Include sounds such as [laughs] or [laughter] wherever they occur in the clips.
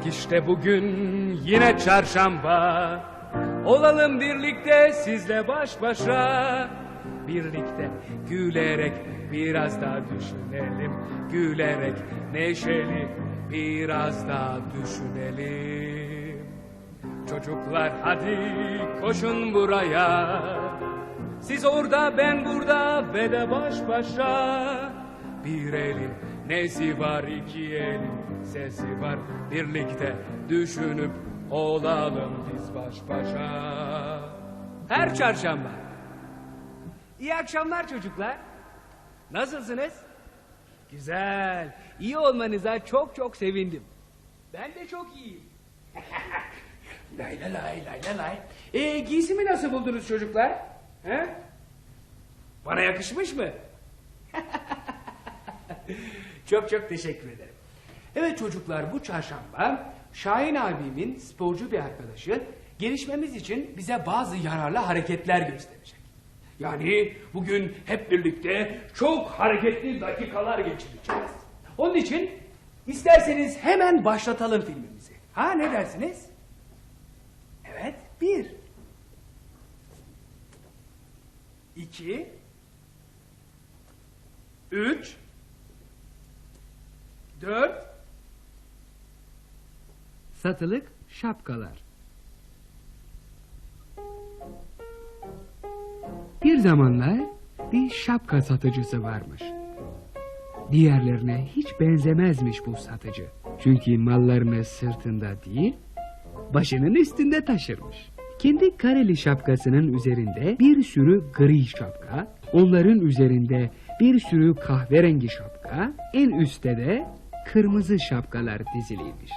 Bak işte bugün yine çarşamba. Olalım birlikte sizle baş başa. Birlikte gülerek biraz daha düşünelim. Gülerek neşeli biraz daha düşünelim. Çocuklar hadi koşun buraya. Siz orada ben burada ve de baş başa. Bir elin nesi var iki elin sesi var Birlikte düşünüp olalım biz baş başa Her çarşamba İyi akşamlar çocuklar Nasılsınız? Güzel iyi olmanıza çok çok sevindim Ben de çok iyiyim [laughs] Lay lay lay lay lay. Ee, giysimi nasıl buldunuz çocuklar? He? Bana yakışmış mı? [laughs] çok çok teşekkür ederim. Evet çocuklar bu çarşamba Şahin abimin sporcu bir arkadaşı gelişmemiz için bize bazı yararlı hareketler gösterecek. Yani bugün hep birlikte çok hareketli dakikalar geçireceğiz. Onun için isterseniz hemen başlatalım filmimizi. Ha ne dersiniz? Evet, bir. İki. Üç. Dört. Satılık şapkalar. Bir zamanlar bir şapka satıcısı varmış. Diğerlerine hiç benzemezmiş bu satıcı. Çünkü mallarını sırtında değil, başının üstünde taşırmış. Kendi kareli şapkasının üzerinde bir sürü gri şapka, onların üzerinde bir sürü kahverengi şapka, en üstte de kırmızı şapkalar diziliymiş.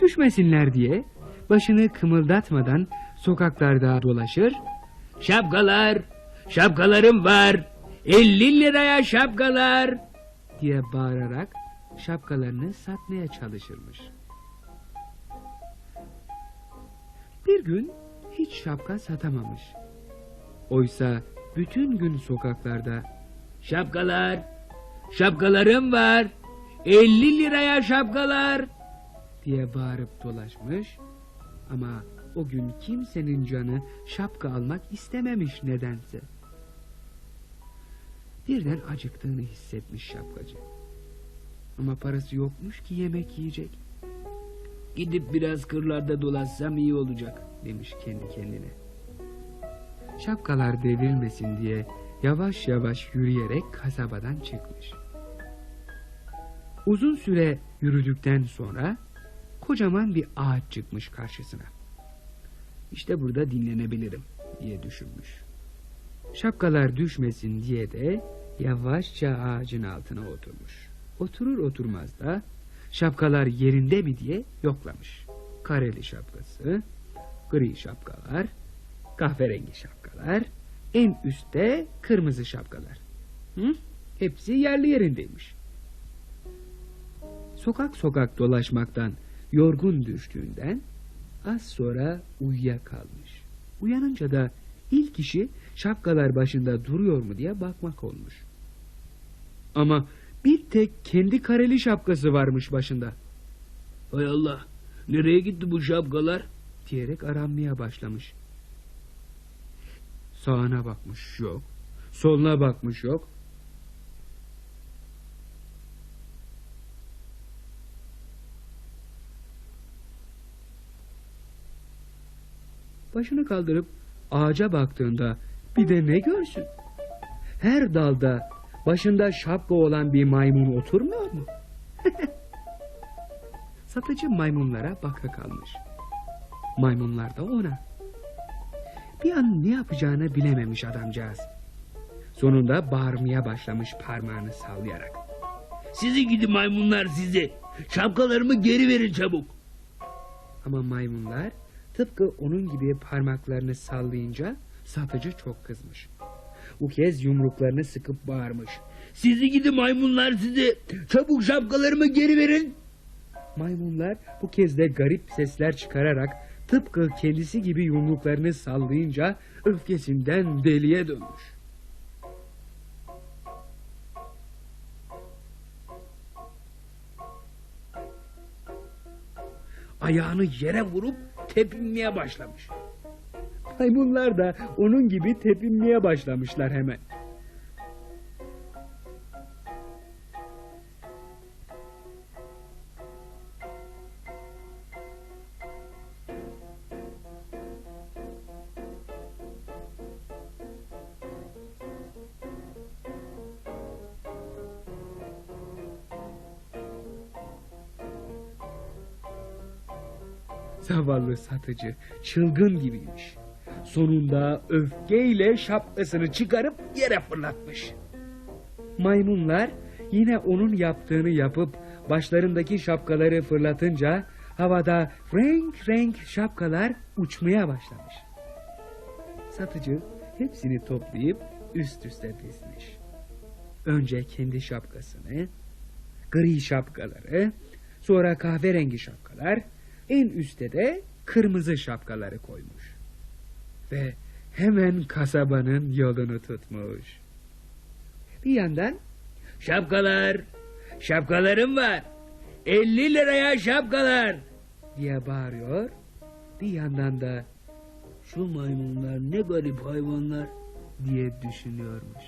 Düşmesinler diye başını kımıldatmadan sokaklarda dolaşır. Şapkalar, şapkalarım var, 50 liraya şapkalar diye bağırarak şapkalarını satmaya çalışırmış. Bir gün hiç şapka satamamış. Oysa bütün gün sokaklarda şapkalar, şapkalarım var, 50 liraya şapkalar diye bağırıp dolaşmış ama o gün kimsenin canı şapka almak istememiş nedense. Birden acıktığını hissetmiş şapkacı. Ama parası yokmuş ki yemek yiyecek. Gidip biraz kırlarda dolaşsam iyi olacak demiş kendi kendine. Şapkalar devrilmesin diye yavaş yavaş yürüyerek kasabadan çıkmış. Uzun süre yürüdükten sonra kocaman bir ağaç çıkmış karşısına. İşte burada dinlenebilirim diye düşünmüş. Şapkalar düşmesin diye de yavaşça ağacın altına oturmuş. Oturur oturmaz da şapkalar yerinde mi diye yoklamış. Kareli şapkası, gri şapkalar, kahverengi şapkalar, en üstte kırmızı şapkalar. Hı? Hepsi yerli yerindeymiş. Sokak sokak dolaşmaktan yorgun düştüğünden az sonra uyuyakalmış. Uyanınca da ilk işi şapkalar başında duruyor mu diye bakmak olmuş. Ama bir tek kendi kareli şapkası varmış başında. Hay Allah nereye gitti bu şapkalar diyerek aranmaya başlamış. Sağına bakmış yok. Soluna bakmış yok. Başını kaldırıp ağaca baktığında bir de ne görsün? Her dalda başında şapka olan bir maymun oturmuyor mu? [laughs] Satıcı maymunlara baka kalmış. Maymunlar da ona. Bir an ne yapacağını bilememiş adamcağız. Sonunda bağırmaya başlamış parmağını sallayarak. Sizi gidi maymunlar sizi. Şapkalarımı geri verin çabuk. Ama maymunlar tıpkı onun gibi parmaklarını sallayınca satıcı çok kızmış. Bu kez yumruklarını sıkıp bağırmış. Sizi gidi maymunlar sizi. Çabuk şapkalarımı geri verin. Maymunlar bu kez de garip sesler çıkararak tıpkı kendisi gibi yumruklarını sallayınca öfkesinden deliye dönmüş. ayağını yere vurup tepinmeye başlamış. Maymunlar da onun gibi tepinmeye başlamışlar hemen. Zavallı satıcı çılgın gibiymiş. Sonunda öfkeyle şapkasını çıkarıp yere fırlatmış. Maymunlar yine onun yaptığını yapıp başlarındaki şapkaları fırlatınca havada renk renk şapkalar uçmaya başlamış. Satıcı hepsini toplayıp üst üste dizmiş. Önce kendi şapkasını, gri şapkaları, sonra kahverengi şapkalar, en üstte de kırmızı şapkaları koymuş. Ve hemen kasabanın yolunu tutmuş. Bir yandan Şapkalar, şapkalarım var. 50 liraya şapkalar. diye bağırıyor, bir yandan da Şu maymunlar ne garip hayvanlar. diye düşünüyormuş.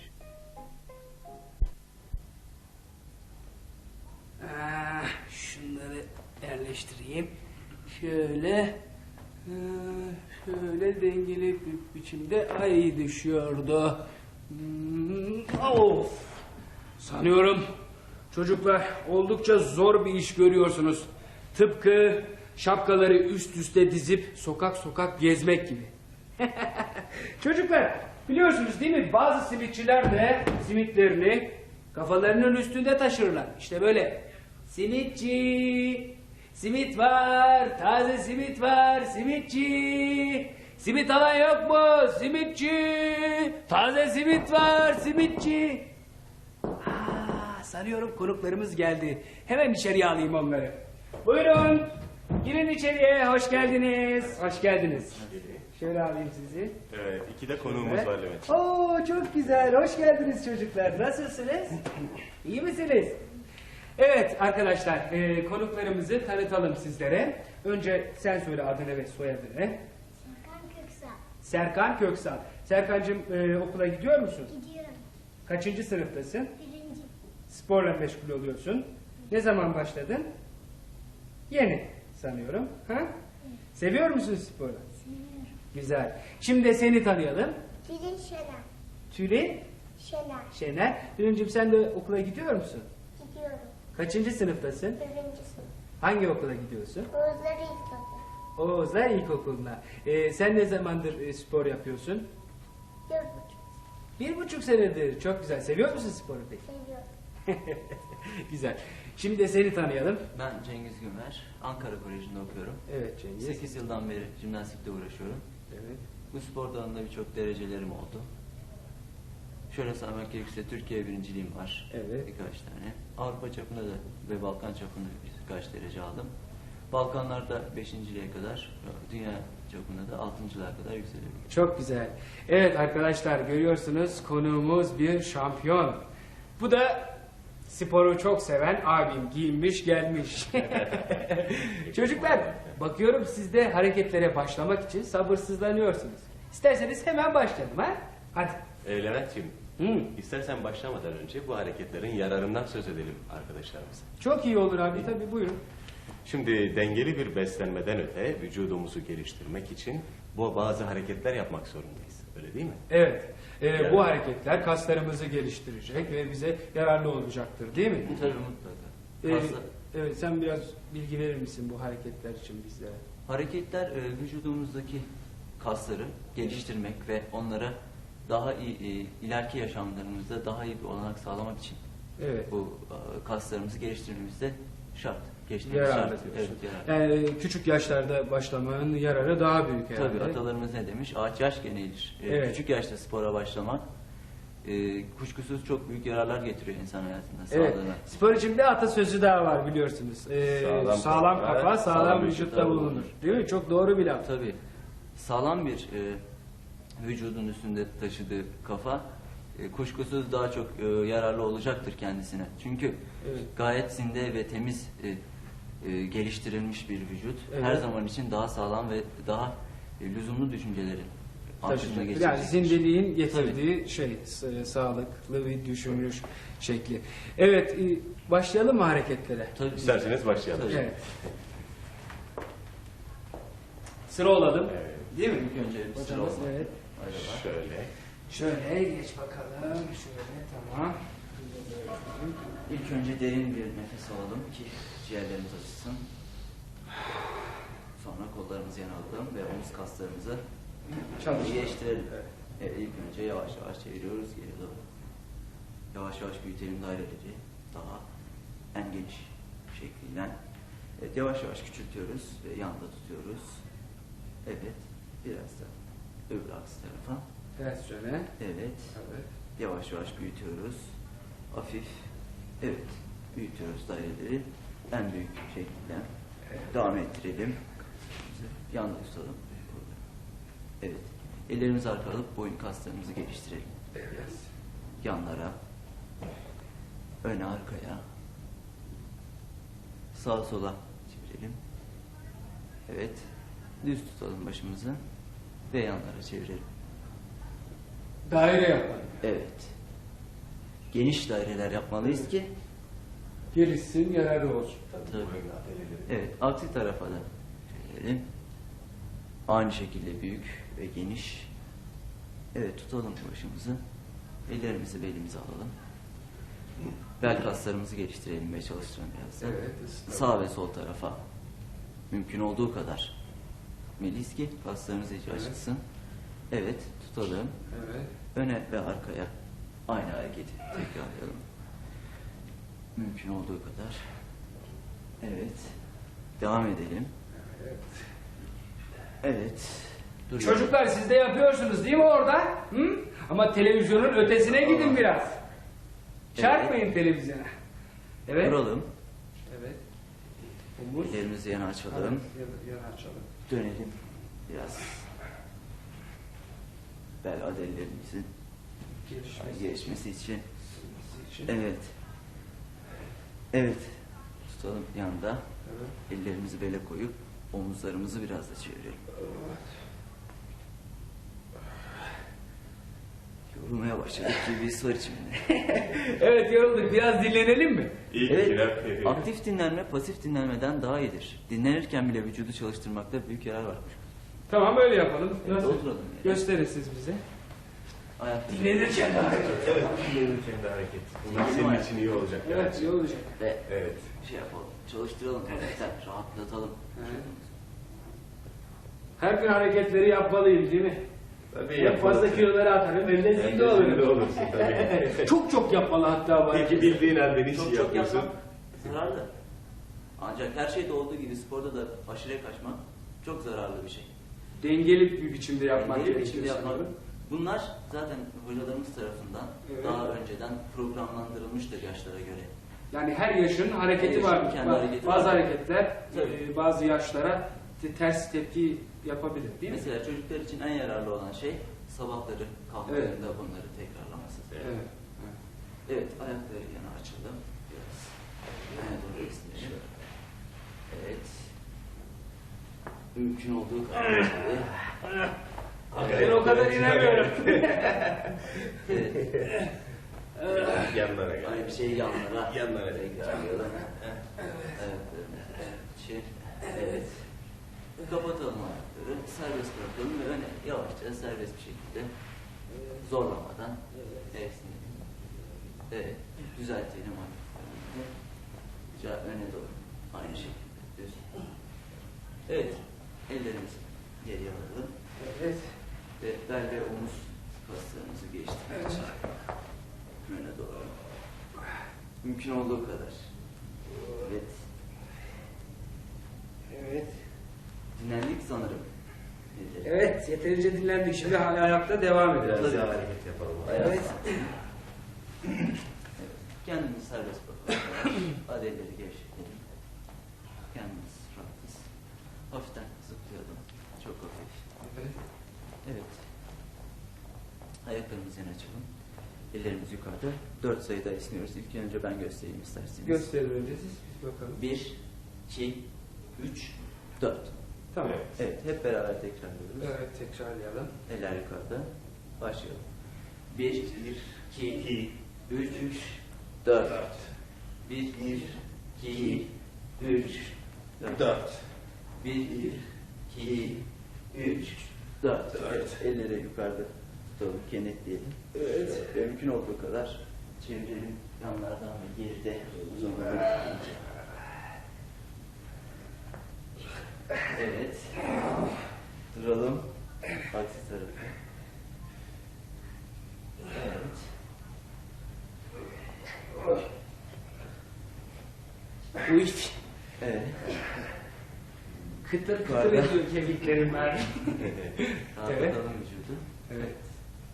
Ah, şunları yerleştireyim. Şöyle ah, şöyle dengeli bir biçimde ay düşüyordu. Hmm, Of! Sanıyorum çocuklar oldukça zor bir iş görüyorsunuz. Tıpkı şapkaları üst üste dizip sokak sokak gezmek gibi. [laughs] Çocuklar biliyorsunuz değil mi bazı simitçiler de simitlerini kafalarının üstünde taşırlar. İşte böyle simitçi simit var taze simit var simitçi simit alan yok mu simitçi taze simit var simitçi. Aa, sanıyorum konuklarımız geldi. Hemen içeriye alayım onları. Buyurun. Girin içeriye. Hoş geldiniz. Hoş geldiniz. Şöyle alayım sizi. Evet, iki de konuğumuz var Levent. Oo çok güzel. Hoş geldiniz çocuklar. Nasılsınız? [laughs] İyi misiniz? Evet arkadaşlar, e, konuklarımızı tanıtalım sizlere. Önce sen söyle adını ve soyadını. Serkan Köksal. Serkan Köksal. Serkancığım e, okula gidiyor musun? Gidiyorum. Kaçıncı sınıftasın? Birinci. Sporla meşgul oluyorsun. Ne zaman başladın? Yeni sanıyorum. Ha? Seviyor musun sporu? Seviyorum. Güzel. Şimdi seni tanıyalım. Tülin Şener. Tülin Şener. Şener. Tülin'cim sen de okula gidiyor musun? Kaçıncı sınıftasın? Birinci sınıf. Hangi okula gidiyorsun? Oğuzları İlkokul. Oğuzlar İlkokulu'na. Ee, sen ne zamandır e, spor yapıyorsun? Dört buçuk. Bir buçuk senedir. Çok güzel. Seviyor musun sporu peki? Seviyorum. [laughs] güzel. Şimdi de seni tanıyalım. Ben Cengiz Gümer, Ankara Koleji'nde okuyorum. Evet Cengiz. 8 yıldan beri jimnastikle uğraşıyorum. Evet. Bu spor dalında birçok derecelerim oldu. Şöyle saymak gerekirse Türkiye birinciliğim var. Evet. Birkaç tane. Avrupa çapında da ve Balkan çapında birkaç derece aldım. Balkanlarda beşinciliğe kadar, dünya çapında da altıncılığa kadar yükselebildim. Çok güzel. Evet arkadaşlar görüyorsunuz konuğumuz bir şampiyon. Bu da sporu çok seven abim giyinmiş gelmiş. [laughs] Çocuklar bakıyorum siz de hareketlere başlamak için sabırsızlanıyorsunuz. İsterseniz hemen başlayalım ha? Hadi. Ee, Levent'ciğim, Hı. istersen başlamadan önce bu hareketlerin yararından söz edelim arkadaşlarımıza. Çok iyi olur abi tabii buyurun. Şimdi dengeli bir beslenmeden öte vücudumuzu geliştirmek için bu bazı hareketler yapmak zorundayız. Öyle değil mi? Evet. e, Yani- Bu hareketler kaslarımızı geliştirecek ve bize yararlı olacaktır değil mi? Tabii mutlaka. Ee, evet sen biraz bilgi verir misin bu hareketler için bizlere? Hareketler e, vücudumuzdaki kasları geliştirmek ve onlara daha iyi e, ileriki yaşamlarımızda daha iyi bir olanak sağlamak için Evet. bu e, kaslarımızı geliştirmemiz de şart. Geçtiğimiz Yararlı şart. diyorsun. Evet, yararlı. Yani küçük yaşlarda başlamanın yararı daha büyük herhalde. Tabii atalarımız ne demiş? Ağaç yaş gene eğilir. E, Evet. Küçük yaşta spora başlamak e, kuşkusuz çok büyük yararlar getiriyor insan hayatına, Evet. sağlığına. Spor içinde atasözü daha var biliyorsunuz. Ee, sağlam, Sağlam kafa, kafa, sağlam, sağlam vücutta vücutta bulunur. bulunur. Değil mi? Çok doğru bir laf. Tabii. Sağlam bir e, vücudun üstünde taşıdığı kafa e, kuşkusuz daha çok e, yararlı olacaktır kendisine. Çünkü Evet. gayet zinde ve temiz e, e, geliştirilmiş bir vücut. Evet. Her zaman için daha sağlam ve daha e, lüzumlu düşünceleri altına Yani geçirecektir. zindeliğin getirdiği şey s- sağlıklı bir düşünüş şekli. Evet e, başlayalım mı hareketlere? Tabii. İsterseniz başlayalım. Tabii. Evet. Sıra olalım. Evet. Değil mi? İlk önce sıra Hocamız, olmak. Evet. Acaba. Şöyle. Şöyle geç bakalım. Şöyle tamam. İlk önce derin bir nefes alalım ki ciğerlerimiz açılsın. Sonra kollarımızı yana alalım ve omuz kaslarımızı Çalışma. geliştirelim. Evet, ilk önce yavaş yavaş çeviriyoruz geri doğru. Yavaş yavaş büyütelim daireleri daha en geniş şekliyle. Evet, yavaş yavaş küçültüyoruz ve yanda tutuyoruz. Evet, biraz da öbür aksi tarafa. Ters yöne. Evet, Evet. Yavaş yavaş büyütüyoruz. Hafif. Evet. Büyütüyoruz daireleri. En büyük şekilde. Devam ettirelim. Yanda tutalım. Evet. Ellerimizi arkaya alıp boyun kaslarımızı geliştirelim. Evet. Yanlara. Öne arkaya. Sağa sola çevirelim. Evet. Düz tutalım başımızı. Ve yanlara çevirelim. Daire yapalım. Evet. Geniş daireler yapmalıyız ki Gelişsin yararı olsun. Tabii. Evet, aksi tarafa da çevirelim. Aynı şekilde büyük ve geniş. Evet, tutalım başımızı. Ellerimizi belimize alalım. Bel kaslarımızı geliştirelim ve çalıştıralım biraz da. Evet. Sağ ve sol tarafa mümkün olduğu kadar meliz ki kaslarımız iyice Evet. açılsın. Evet, tutalım. Evet. Öne ve arkaya aynı hareketi tekrarlayalım. Mümkün olduğu kadar. Evet. Devam edelim. Evet. Evet. Çocuklar siz de yapıyorsunuz değil mi orada? Hı? Ama televizyonun ötesine gidin biraz. Çarpmayın televizyona. Evet. Duralım. Evet. Omuz. Ellerimizi yana açalım. Yan- yan açalım. Dönelim. Biraz. Bel adellerimizin Gelişmesi gelişmesi için. için. Evet. Evet. Tutalım yanda. Evet. Ellerimizi bele koyup omuzlarımızı biraz da çevirelim. Yorulmaya [laughs] bir his var içimde. Evet yorulduk. Biraz dinlenelim mi? İlk Evet, girer. aktif dinlenme pasif dinlenmeden daha iyidir. Dinlenirken bile vücudu çalıştırmakta büyük yarar var. Tamam öyle yapalım. Evet, Nasıl? oturalım yani. Gösterin siz bize. Ayak Dinlenirken daha Evet, dinlenirken de hareket. Bunlar senin için iyi olacak. Evet iyi olacak. ve Evet. şey yapalım, çalıştıralım hafiften, rahatlatalım. Evet. Her gün hareketleri yapmalıyım değil mi? Tabii En yapalım. fazla kiloları atarım. Hem de olurum. zinde olursun tabii. [laughs] çok çok yapmalı hatta bu Peki bildiğin halde hiç Çok iyi çok yapıyorsun. yapmak zararlı. Ancak her şeyde olduğu gibi sporda da aşırıya kaçmak çok zararlı bir şey. Dengeli bir biçimde yapmak Dengeli bir gerekiyor. biçimde yapmak. sanırım. Bunlar zaten hocalarımız tarafından Evet. daha önceden programlandırılmıştır yaşlara göre. Yani her yaşın hareketi Her var. yaşın kendi Baz- hareketi bazı var. hareketler Tabii. e, bazı yaşlara ters tepki yapabilir değil mi? Mesela çocuklar için en yararlı olan şey sabahları kalktığında bunları tekrarlaması. Evet. Evet, ayakları yana açalım. Biraz yana doğru esneyelim. Evet. Mümkün olduğu kadar. [laughs] Ben o kadar inemiyorum. [laughs] Evet. Yanlara gel. Aynı şeyi yanlara. Yanlara. Tekrarlayalım. Ayaklarını için. Evet. Kapatalım ayakları. Serbest bırakalım ve öne yavaşça serbest bir şekilde zorlamadan hepsini evet, düzeltelim ayaklarımızı. Öne doğru. Aynı şekilde düz. Evet. Ellerimizi geriye alalım. Evet. Ve bel ve omuz kaslarımızı geliştirmek için öne doğru. Mümkün olduğu kadar. Evet. Evet. Dinlendik sanırım. Evet, yeterince dinlendik. Şimdi hala ayakta devam Biraz edelim. daha hareket yapalım. Evet. Evet. Kendimizi serbest bırakalım. Adelleri gevşetelim. Kendimiz rahatız. Hafiften zıplayalım. Çok hafif. Evet. Evet. Ayaklarımızı yana açalım. Ellerimiz yukarıda. Dört sayıda esniyoruz. İlk önce ben göstereyim isterseniz. Gösterin önce siz biz bakalım. Bir, iki, üç, dört. Tamam. Evet. Evet, hep beraber tekrarlıyoruz. Evet tekrarlayalım. Eller yukarıda. Başlayalım. Bir, iki, iki üç, üç, dört. Bir, iki, üç, dört. Bir, iki, üç, dört. Evet, elleri yukarıda tutalım, kenetleyelim. Evet. Mümkün olduğu kadar çevirelim yanlardan ve geride uzun olarak. Evet. Duralım. Aksi tarafı. Evet. Uy. Evet. Kıtır kıtır Yukarıda. ediyor kemiklerim ben. [laughs] Rahatlatalım vücudu. Evet.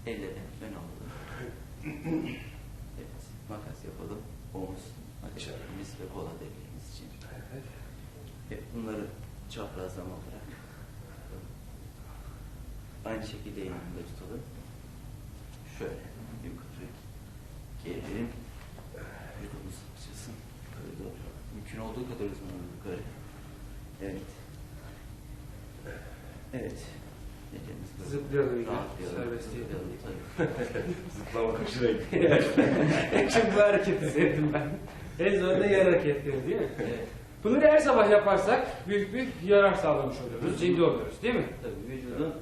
Elleri ön alalım. Evet. Makas yapalım. Omuz, akşamımız ve kola deliğimiz için. Evet. Evet, bunları çaprazlama olarak aynı şekilde yanında tutalım. Şöyle yukarı gelelim. Vücudumuz açılsın. Yukarı doğru. Mümkün olduğu kadar uzanalım yukarı. Evet. Evet. Böyle. Zıplayalım. Zıplayalım. [laughs] Zıplama hoşuna gitti. [laughs] Çok bu hareketi sevdim ben. En sonunda yer hareketleri değil mi? Evet. Bunları her sabah yaparsak büyük bir yarar sağlamış oluyoruz. Zinde oluyoruz değil mi? Tabii vücudun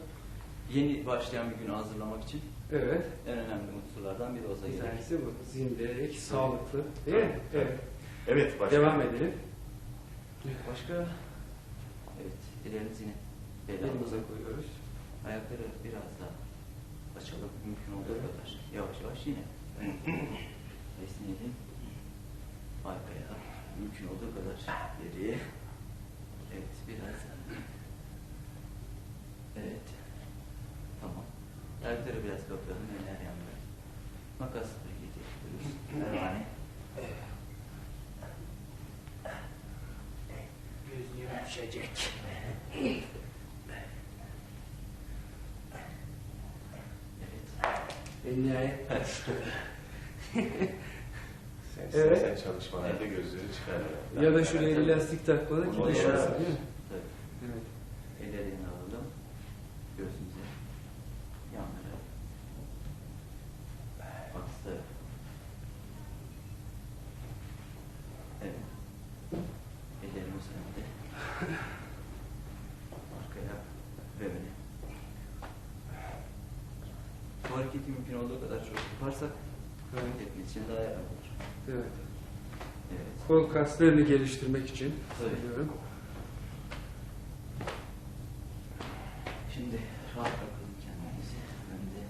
yeni başlayan bir günü hazırlamak için Evet. en önemli unsurlardan biri olsa Bir gerek. tanesi bu. Zindelik, sağlıklı. Değil mi? Evet. Evet başka. Devam edelim. Başka? Evet, ellerinizi yine Elimize belimize koyuyoruz. Ayakları biraz daha açalım. Mümkün olduğu kadar. Yavaş yavaş yine. [clears throat] Esneyelim. Arkaya. Mümkün olduğu kadar geriye. Evet, biraz. Evet. Tamam. Ayakları biraz kapayalım. Eller yanında. Makasla getiriyoruz. Pervane. Gözlüğüm düşecek. Evet. En nihayet kaçtı. [laughs] Evet. sen çalışmalarda gözlüğünü çıkar. Ya da şuraya bir lastik takmalı ki düşmesin değil mi? Tabii. Evet. Ellerini alalım. Göğsümüze. Yanlara. Tarafa. Evet. Ellerimiz önde. Arkaya ve öne. Bu hareketi mümkün olduğu kadar çok yaparsak Evet. hepimiz için daha yararlı olur. Evet. Evet. Kol kaslarını geliştirmek için Tabii. söylüyorum. Şimdi rahat bırakalım kendimizi. Önde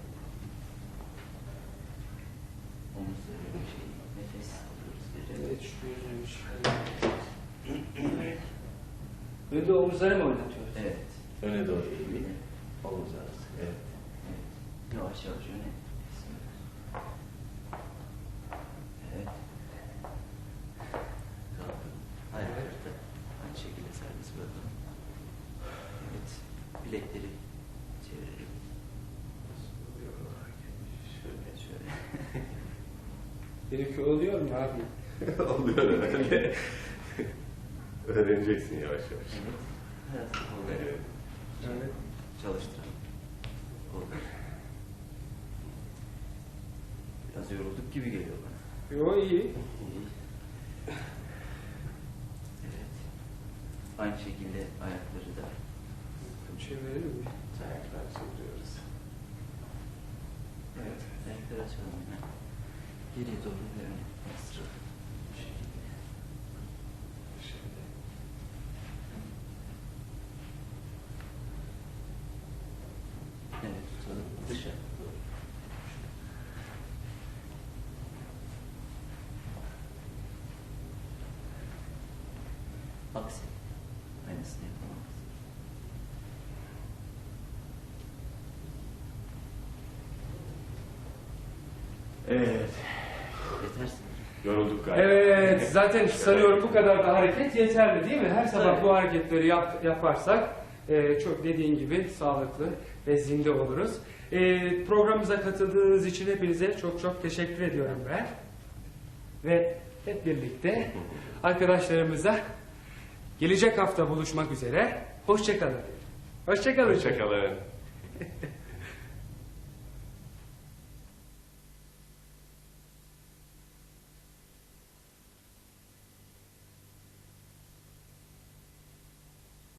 omuzları bir şey nefes alıyoruz. Verelim. Evet şu gözlüğümü çıkarayım. Önde omuzları mı oynatıyoruz? Evet. Öne doğru eğilip omuz arası. Evet. Evet. Yavaş yavaş öne. Evet. Kalkalım. Ayakları da aynı şekilde serbest bırakalım. Evet. Bilekleri çevirelim. Şöyle şöyle. Benimki oluyor mu [laughs] abi? Oluyor herhalde. Öğreneceksin yavaş yavaş. Evet. Evet. Evet. çalıştıralım. Biraz yorulduk gibi geliyor bana. Yo iyi. İyi. Evet. Aynı şekilde ayakları da Bir şey verir mi? Ayaklar çeviriyoruz. Evet. Ayakları açalım hemen. Geriye doğru. Şimdi. Evet. Evet. Yetersin. Yorulduk galiba. Evet, [laughs] zaten sanıyorum bu kadar da hareket yeterli değil mi? Her sabah Tabii. bu hareketleri yap- yaparsak e, çok dediğin gibi sağlıklı ve zinde oluruz. E, programımıza katıldığınız için hepinize çok çok teşekkür ediyorum ben. Ve hep birlikte [laughs] arkadaşlarımıza Gelecek hafta buluşmak üzere. Hoşçakalın. Hoşçakalın. Hoşçakalın. [laughs]